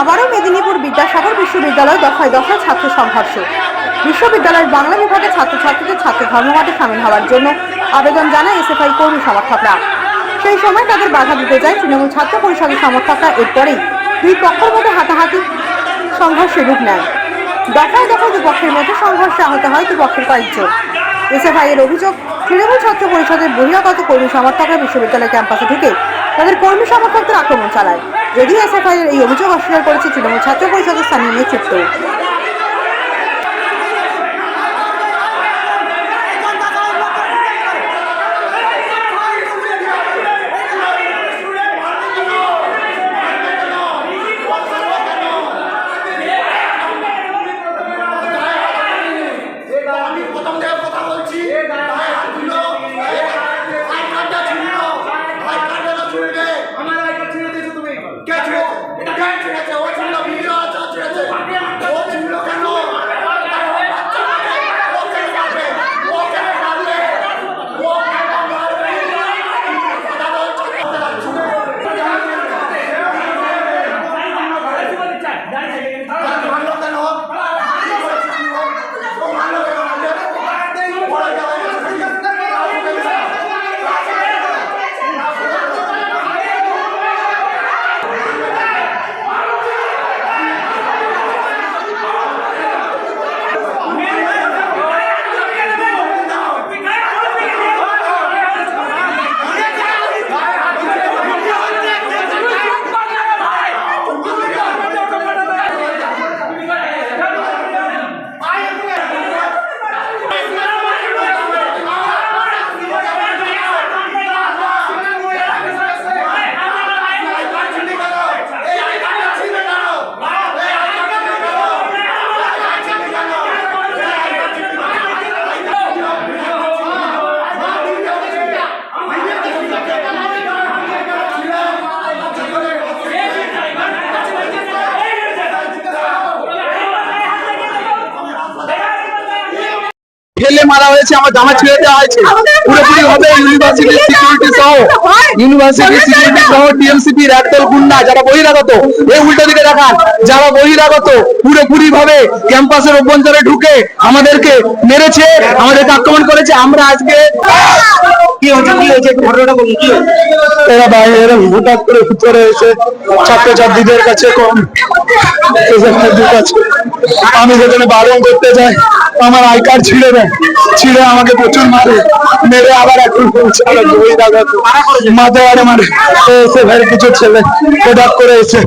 আবারও মেদিনীপুর বিদ্যাসাগর বিশ্ববিদ্যালয় দফায় দফায় ছাত্র সংঘর্ষ। বিশ্ববিদ্যালয়ের বাংলা বিভাগের ছাত্রছাত্রীদের ছাত্র ধর্মঘটে সামিল হওয়ার জন্য আবেদন জানায় এসএফআই কর্মী সমর্থকরা। সেই সময় তাদের বাধা দিতে যায় তৃণমূল ছাত্র পরিষদের সমর্থকরা এরপরেই দুই পক্ষের মধ্যে হাতাহাতি সংঘর্ষে রূপ নেয়। দফায় দফায় দুপক্ষের মধ্যে সংঘর্ষে আহত হয় দুপক্ষের কয়েকজন। এসএফআই এর অভিযোগ, তৃণমূল ছাত্র পরিষদের বহিরাগত কর্মী সমর্থকরা বিশ্ববিদ্যালয় ক্যাম্পাসে ঢুকে তাদের কর্মী সমর্থকদের আক্রমণ চালায়। যদিও এসএফআইয়ের এই অভিযোগ অস্বীকার করেছে তৃণমূল ছাত্র পরিষদের স্থানীয় নেতৃত্ব। contract ফেলে মারা হয়েছে, আমার জামা ছেড়ে দেওয়া হয়েছে। পুরোপুরি হবে ইউনিভার্সিটির সিকিউরিটি সহ। ইউনিভার্সিটি সিকিউরিটি সহ টিএমসিপির একদল গুন্ডা যারা বহিরাগত, এই উল্টো দিকে দেখান। যারা বহিরাগত পুরোপুরি ভাবে ক্যাম্পাসের অভ্যন্তরে ঢুকে আমাদেরকে মেরেছে, আমাদেরকে আক্রমণ করেছে। আমরা আজকে আমি যেখানে বারণ করতে যাই আমার আই কার্ড ছিঁড়ে দেয়। ছিঁড়ে আমাকে প্রচুর মারে। মেরে আবার একটু মাথায় আরে মারে। এসে ভাই, কিছু ছেলে। হঠাৎ করে এসে।